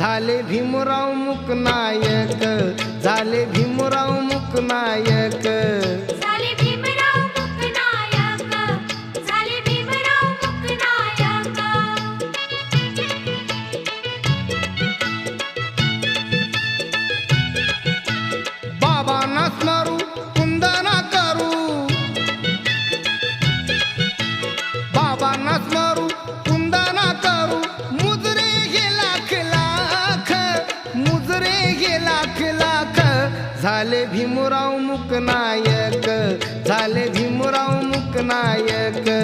झाले भीमराव मुकनायक झाले भीमराव मुकनायक. मुजरे लाख लाख. झाले भीमराव मुकनायक. झाले भीमराव मुकनायक. नायक